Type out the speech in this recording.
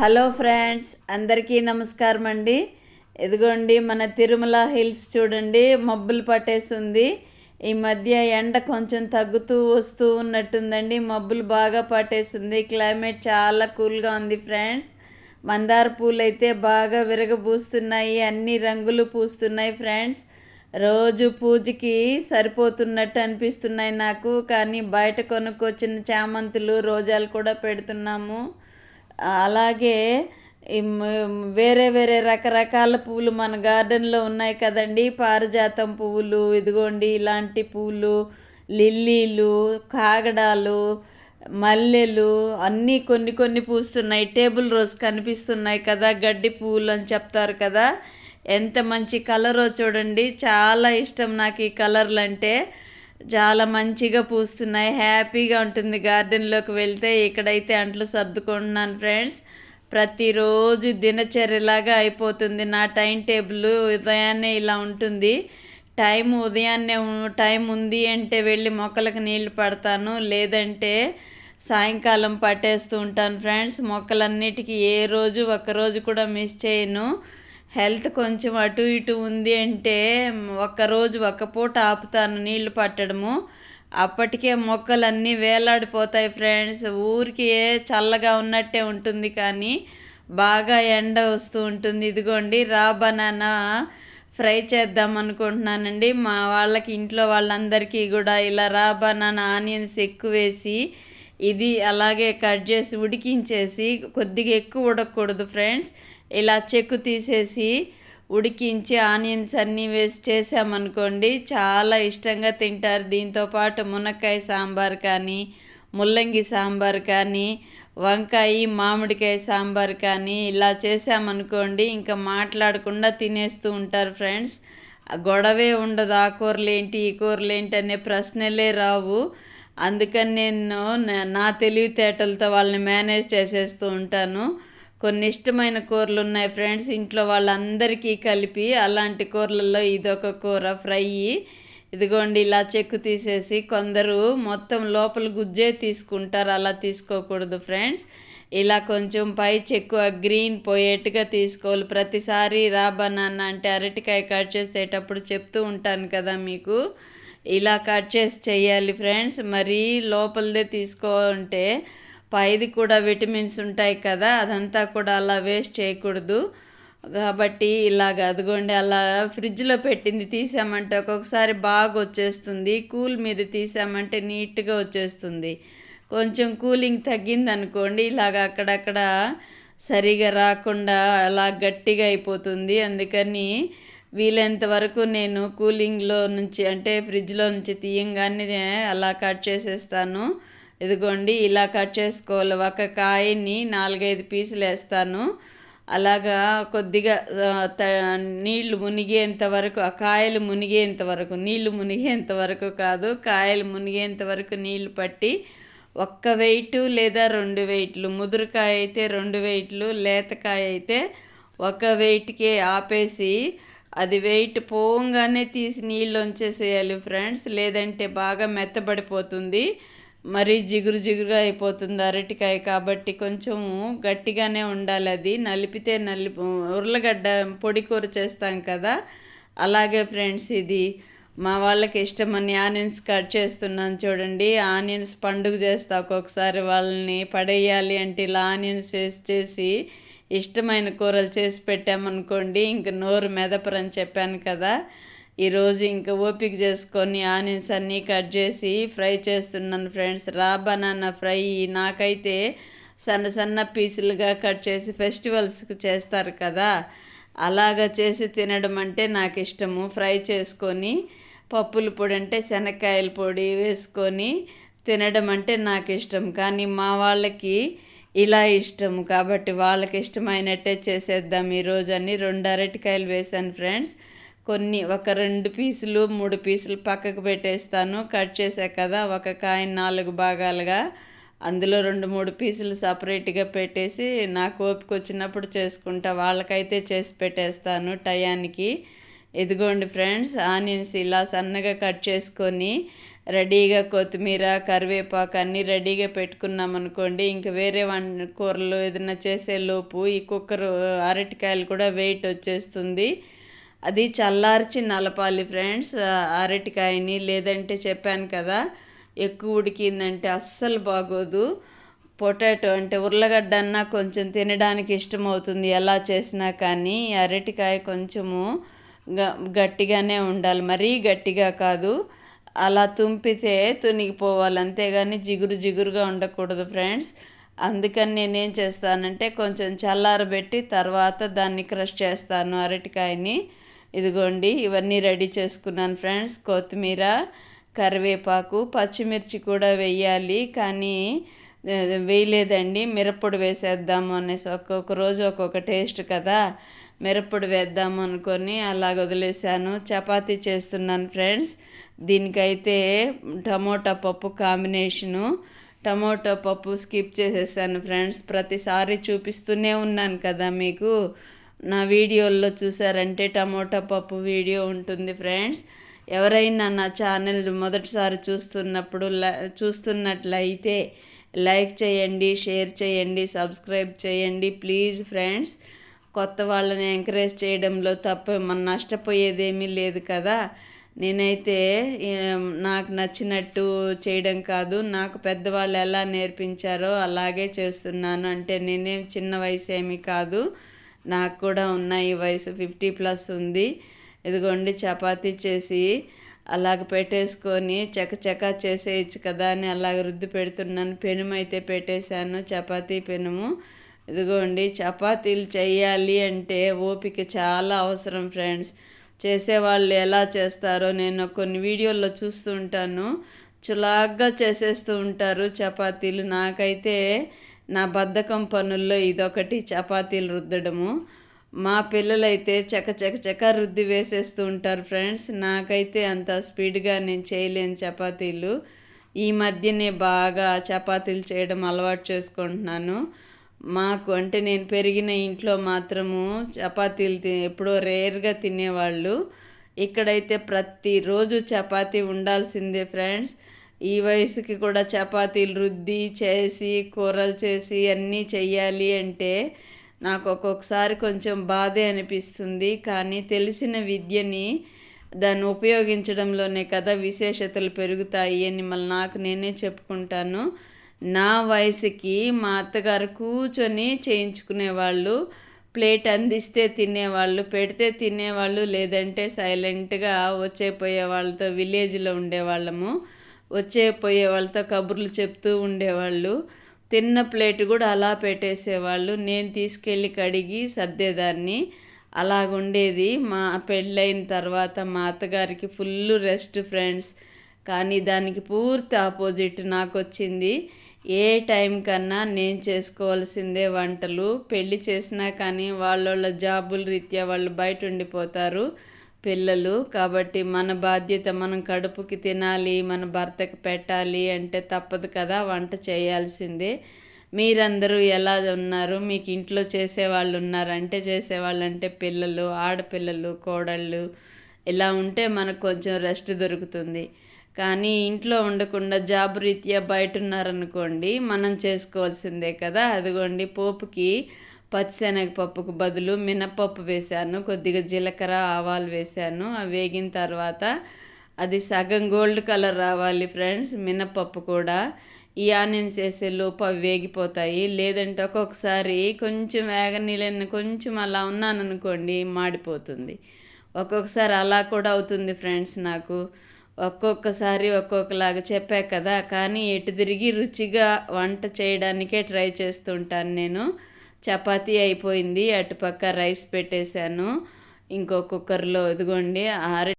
Hello friends అందరికీ నమస్కారం అండి ఇదిగోండి మన తిరుమల హిల్స్ చూడండి మబ్బులు పట్టేసింది ఈ మధ్య ఎండ కొంచెం తగ్గుతూ వస్తూ ఉన్నట్టుందండి. మబ్బులు బాగా పట్టేసింది క్లైమేట్ చాలా కూల్గా ఉంది ఫ్రెండ్స్. మందార పూలు అయితే బాగా విరగబూస్తున్నాయి. అన్ని రంగులు పూస్తున్నాయి ఫ్రెండ్స్. రోజు పూజకి సరిపోతున్నట్టు అనిపిస్తున్నాయి నాకు. కానీ బయట కొనుక్కొచ్చిన చామంతులు రోజాలు కూడా పెడుతున్నాము. అలాగే వేరే వేరే రకరకాల పువ్వులు మన గార్డెన్లో ఉన్నాయి కదండి. పారిజాతం పువ్వులు ఇదిగోండి ఇలాంటి పువ్వులు లిల్లీలు కాగడాలు మల్లెలు అన్నీ కొన్ని కొన్ని పూస్తున్నాయి. టేబుల్ రోజ్ కనిపిస్తున్నాయి కదా గడ్డి పువ్వులు అని చెప్తారు కదా. ఎంత మంచి కలరో చూడండి. చాలా ఇష్టం నాకు ఈ కలర్లు అంటే చాలా మంచిగా పూస్తున్నాయి. హ్యాపీగా ఉంటుంది గార్డెన్లోకి వెళ్తే. ఇక్కడైతే అంట్లు సర్దుకుంటున్నాను ఫ్రెండ్స్. ప్రతిరోజు దినచర్యలాగా అయిపోతుంది. నా టైం టేబుల్ ఉదయాన్నే ఇలా ఉంటుంది. టైం ఉదయాన్నే టైం ఉంది అంటే వెళ్ళి మొక్కలకు నీళ్ళు పడతాను. లేదంటే సాయంకాలం పట్టేస్తూ ఉంటాను ఫ్రెండ్స్. మొక్కలన్నిటికీ ఏ రోజు ఒక రోజు కూడా మిస్ చేయను. హెల్త్ కొంచెం అటు ఇటు ఉంది అంటే ఒక్కరోజు ఒక్క పూట ఆపుతాను నీళ్ళు పట్టడము. అప్పటికే మొక్కలన్నీ వేలాడిపోతాయి ఫ్రెండ్స్. ఊరికి చల్లగా ఉన్నట్టే ఉంటుంది కానీ బాగా ఎండ వస్తూ ఉంటుంది. ఇదిగోండి రా బనానా ఫ్రై చేద్దాం అనుకుంటున్నానండి. మా వాళ్ళకి ఇంట్లో వాళ్ళందరికీ కూడా ఇలా రా బనానా ఆనియన్స్ ఎక్కువ వేసి ఇది అలాగే కట్ చేసి ఉడికించేసి కొద్దిగా ఎక్కువ ఉడకకూడదు ఫ్రెండ్స్. ఇలా చెక్కు తీసేసి ఉడికించి ఆనియన్స్ అన్నీ వేసి చేసామనుకోండి చాలా ఇష్టంగా తింటారు. దీంతో పాటు మునక్కాయ సాంబార్ కానీ ముల్లంగి సాంబార్ కానీ వంకాయ మామిడికాయ సాంబార్ కానీ ఇలా చేసామనుకోండి ఇంకా మాట్లాడకుండా తినేస్తూ ఉంటారు ఫ్రెండ్స్. ఆ గొడవే ఉండదు. ఆ కూరలు ఏంటి ఈ కూరలు ఏంటి అనే ప్రశ్నలే రావు. అందుకని నేను నా- నా తెలివితేటలతో వాళ్ళని మేనేజ్ చేసేస్తూ ఉంటాను. కొన్ని ఇష్టమైన కూరలు ఉన్నాయి ఫ్రెండ్స్. ఇంట్లో వాళ్ళందరికీ కలిపి అలాంటి కూరలలో ఇదొక కూర ఫ్రై. ఇదిగోండి ఇలా చెక్కు తీసేసి కొందరు మొత్తం లోపల గుజ్జే తీసుకుంటారు. అలా తీసుకోకూడదు ఫ్రెండ్స్. ఇలా కొంచెం పై చెక్కు గ్రీన్ పోయేట్టుగా తీసుకోవాలి. ప్రతిసారి రాబనాన్న అంటే అరటికాయ కట్ చేసేటప్పుడు చెప్తూ ఉంటాను కదా మీకు. ఇలా కట్ చేసి చేయాలి ఫ్రెండ్స్. మరీ లోపలదే తీసుకోవాలంటే పైది కూడా విటమిన్స్ ఉంటాయి కదా అదంతా కూడా అలా వేస్ట్ చేయకూడదు. కాబట్టి ఇలాగ అదిగోండి అలా ఫ్రిడ్జ్లో పెట్టింది తీసామంటే ఒక్కొక్కసారి బాగా వచ్చేస్తుంది. కూల్ మీద తీసామంటే నీట్గా వచ్చేస్తుంది. కొంచెం కూలింగ్ తగ్గింది అనుకోండి ఇలాగ అక్కడక్కడ సరిగా రాకుండా అలా గట్టిగా అయిపోతుంది. అందుకని వీలైనంత వరకు నేను కూలింగ్లో నుంచి అంటే ఫ్రిడ్జ్లో నుంచి తీయంగానే అలా కట్ చేసేస్తాను. ఇదిగోండి ఇలా కట్ చేసుకోవాలి. ఒక కాయని నాలుగైదు పీసులు వేస్తాను అలాగా కొద్దిగా నీళ్ళు మునిగేంత వరకు ఆ కాయలు మునిగేంత వరకు నీళ్ళు మునిగేంత వరకు కాదు కాయలు మునిగేంత వరకు నీళ్ళు పట్టి ఒక్క వెయిట్ లేదా రెండు వెయిట్లు ముదురుకాయ అయితే రెండు వెయిట్లు లేతకాయ అయితే ఒక వెయిట్కే ఆపేసి అది వెయిట్ పోగానే తీసి నీళ్ళు ఉంచేసేయాలి ఫ్రెండ్స్. లేదంటే బాగా మెత్తబడిపోతుంది. మరీ జిగురు జిగురుగా అయిపోతుంది అరటికాయ కాబట్టి కొంచెం గట్టిగానే ఉండాలి అది. నలిపితే నలి ఉర్లగడ్డ పొడి కూర చేస్తాం కదా. అలాగే ఫ్రెండ్స్ ఇది మా వాళ్ళకి ఇష్టమని ఆనియన్స్ కట్ చేస్తున్నాను చూడండి. ఆనియన్స్ పండుగ చేస్తా ఒక్కొక్కసారి వాళ్ళని పడేయాలి అంటే ఇలా ఆనియన్స్ వేసి చేసి ఇష్టమైన కూరలు చేసి పెట్టామనుకోండి ఇంక నోరు మెదపరని చెప్పాను కదా. ఈరోజు ఇంకా ఓపిక చేసుకొని ఆనియన్స్ అన్నీ కట్ చేసి ఫ్రై చేస్తున్నాను ఫ్రెండ్స్. రా బనానా ఫ్రై నాకైతే సన్న సన్న పీసులుగా కట్ చేసి ఫెస్టివల్స్కి చేస్తారు కదా. అలాగా చేసి తినడం అంటే నాకు ఇష్టము. ఫ్రై చేసుకొని పప్పుల పొడి అంటే శనక్కాయల పొడి వేసుకొని తినడం అంటే నాకు ఇష్టం. కానీ మా వాళ్ళకి ఇలా ఇష్టం కాబట్టి వాళ్ళకి ఇష్టమైనట్టే చేసేద్దాం. ఈరోజు అని రెండు అరటికాయలు వేసాను ఫ్రెండ్స్. కొన్ని ఒక రెండు పీసులు మూడు పీసులు పక్కకు పెట్టేస్తాను. కట్ చేసా కదా ఒక కాయ నాలుగు భాగాలుగా. అందులో రెండు మూడు పీసులు సపరేట్గా పెట్టేసి నాకు ఓపిక వచ్చినప్పుడు చేసుకుంటా. వాళ్ళకైతే చేసి పెట్టేస్తాను టయానికి. ఇదిగోండి ఫ్రెండ్స్ ఆనియన్స్ ఇలా సన్నగా కట్ చేసుకొని రెడీగా కొత్తిమీర కరివేపాకు అన్నీ రెడీగా పెట్టుకున్నాం అనుకోండి ఇంక వేరే వంట కూరలు ఏదైనా చేసే లోపు ఈ కుక్కర్ అరటికాయలు కూడా వెయిట్ వచ్చేస్తుంది. అది చల్లార్చి నలపాలి ఫ్రెండ్స్ అరటికాయని లేదంటే చెప్పాను కదా ఎక్కువ ఉడికిందంటే అస్సలు బాగోదు. పొటాటో అంటే ఉర్లగడ్డ అన్నా కొంచెం తినడానికి ఇష్టమవుతుంది ఎలా చేసినా కానీ. అరటికాయ కొంచెము గట్టిగానే ఉండాలి మరీ గట్టిగా కాదు. అలా తుంపితే తునిగిపోవాలి అంతేగాని జిగురు జిగురుగా ఉండకూడదు ఫ్రెండ్స్. అందుకని నేనేం చేస్తానంటే కొంచెం చల్లారబెట్టి తర్వాత దాన్ని క్రష్ చేస్తాను అరటికాయని. ఇదిగోండి ఇవన్నీ రెడీ చేసుకున్నాను ఫ్రెండ్స్. కొత్తిమీర కరివేపాకు పచ్చిమిర్చి కూడా వెయ్యాలి కానీ వేయలేదండి. మిరప్పొడి వేసేద్దాము అనేసి ఒక్కొక్క రోజు ఒక్కొక్క టేస్ట్ కదా. మిరప్పొడి వేద్దాము అనుకొని అలాగ వదిలేసాను చపాతీ చేస్తున్నాను ఫ్రెండ్స్. దీనికైతే టమోటా పప్పు కాంబినేషను. టమోటా పప్పు స్కిప్ చేసేసాను ఫ్రెండ్స్. ప్రతిసారి చూపిస్తూనే ఉన్నాను కదా మీకు. నా వీడియోల్లో చూసారంటే టమోటా పప్పు వీడియో ఉంటుంది ఫ్రెండ్స్. ఎవరైనా నా ఛానల్ మొదటిసారి చూస్తున్నప్పుడు చూస్తున్నట్లయితే లైక్ చేయండి షేర్ చేయండి సబ్స్క్రైబ్ చేయండి ప్లీజ్ ఫ్రెండ్స్. కొత్త వాళ్ళని ఎంకరేజ్ చేయడంలో తప్ప మన నష్టపోయేదేమీ లేదు కదా. నేనైతే నాకు నచ్చినట్టు చేయడం కాదు. నాకు పెద్దవాళ్ళు ఎలా నేర్పించారో అలాగే చేస్తున్నాను. అంటే నేనేం చిన్న వయసు ఏమీ కాదు. నాకు కూడా ఉన్నాయి వయసు ఫిఫ్టీ ప్లస్ ఉంది. ఇదిగోండి చపాతీ చేసి అలాగ పెట్టేసుకొని చకచక చేసేయచ్చు కదా అని అలాగ రుద్ది పెడుతున్నాను. పెనుము అయితే పెట్టేశాను చపాతీ పెనుము. ఇదిగోండి చపాతీలు చేయాలి అంటే ఓపిక చాలా అవసరం ఫ్రెండ్స్. చేసేవాళ్ళు ఎలా చేస్తారో నేను కొన్ని వీడియోల్లో చూస్తూ ఉంటాను. చులాగ్గా చేసేస్తూ ఉంటారు చపాతీలు. నాకైతే నా బద్ధకం పనుల్లో ఇదొకటి చపాతీలు రుద్దడము. మా పిల్లలైతే చక చక చక రుద్ది వేసేస్తూ ఉంటారు ఫ్రెండ్స్. నాకైతే అంత స్పీడ్గా నేను చేయలేను చపాతీలు. ఈ మధ్యనే బాగా చపాతీలు చేయడం అలవాటు చేసుకుంటున్నాను. మాకు అంటే నేను పెరిగిన ఇంట్లో మాత్రము చపాతీలు ఎప్పుడో రేర్గా తినేవాళ్ళు. ఇక్కడైతే ప్రతిరోజు చపాతీ ఉండాల్సిందే ఫ్రెండ్స్. ఈ వయసుకి కూడా చపాతీలు రుద్ది చేసి కూరలు చేసి అన్నీ చెయ్యాలి అంటే నాకు ఒక్కొక్కసారి కొంచెం బాధే అనిపిస్తుంది. కానీ తెలిసిన విద్యని దాన్ని ఉపయోగించడంలోనే కదా విశేషతలు పెరుగుతాయి అని మళ్ళీ నాకు నేనే చెప్పుకుంటాను. నా వయసుకి మా అత్తగారు కూర్చొని చేయించుకునేవాళ్ళు ప్లేట్ అందిస్తే తినేవాళ్ళు పెడితే తినేవాళ్ళు లేదంటే సైలెంట్గా వచ్చే పోయే వాళ్ళతో విలేజ్లో ఉండేవాళ్ళము. వచ్చే పోయే వాళ్ళతో కబుర్లు చెప్తూ ఉండేవాళ్ళు. తిన్న ప్లేట్ కూడా అలా పెట్టేసేవాళ్ళు. నేను తీసుకెళ్ళి కడిగి సర్దేదాన్ని. అలాగుండేది. మా పెళ్ళైన తర్వాత మా అత్తగారికి ఫుల్ రెస్ట్ ఫ్రెండ్స్. కానీ దానికి పూర్తి ఆపోజిట్ నాకు వచ్చింది ఏ టైం కన్నా నేను చేసుకోవాల్సిందే వంటలు. పెళ్ళి చేసినా కానీ వాళ్ళ జాబుల రీత్యా వాళ్ళు బయట ఉండిపోతారు. పిల్లలు కాబట్టి మన బాధ్యత మనం కడుపుకి తినాలి మన భర్తకి పెట్టాలి అంటే తప్పదు కదా వంట చేయాల్సిందే. మీరందరూ ఎలా ఉన్నారు? మీకు ఇంట్లో చేసేవాళ్ళు ఉన్నారు? అంటే చేసేవాళ్ళు అంటే పిల్లలు ఆడపిల్లలు కోడళ్ళు. ఇలా ఉంటే మనకు కొంచెం రెస్ట్ దొరుకుతుంది. కానీ ఇంట్లో ఉండకుండా జాబ్ రీత్యా బయట ఉన్నారనుకోండి మనం చేసుకోవాల్సిందే కదా. అదిగోండి పోపుకి పచ్చిశనగపప్పుకు బదులు మినపప్పు వేశాను కొద్దిగా జీలకర్ర ఆవాలు వేశాను. అవి వేగిన తర్వాత అది సగం గోల్డ్ కలర్ రావాలి ఫ్రెండ్స్ మినపప్పు కూడా. ఈ ఆనియన్స్ వేసే లోపు అవి వేగిపోతాయి. లేదంటే ఒక్కొక్కసారి కొంచెం వేగనీళ్ళని కొంచెం అలా ఉన్నాను అనుకోండి మాడిపోతుంది. ఒక్కొక్కసారి అలా కూడా అవుతుంది ఫ్రెండ్స్ నాకు. ఒక్కొక్కసారి ఒక్కొక్కలాగా చెప్పా కదా కానీ ఎటు తిరిగి రుచిగా వంట చేయడానికే ట్రై చేస్తుంటాను నేను. చపాతీ అయిపోయింది. అటుపక్క రైస్ పెట్టేశాను. ఇంకో కుక్కర్లో ఇదిగోండి ఆరి